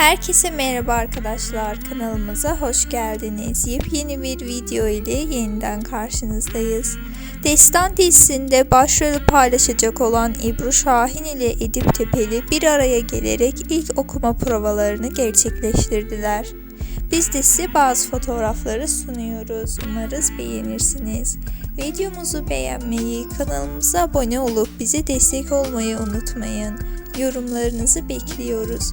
Herkese merhaba arkadaşlar kanalımıza hoş geldiniz. Yepyeni bir video ile yeniden karşınızdayız. Destan dizisinde başrolü paylaşacak olan Ebru Şahin ile Edip Tepeli bir araya gelerek ilk okuma provalarını gerçekleştirdiler. Biz de size bazı fotoğrafları sunuyoruz. Umarız beğenirsiniz. Videomuzu beğenmeyi, kanalımıza abone olup bize destek olmayı unutmayın. Yorumlarınızı bekliyoruz.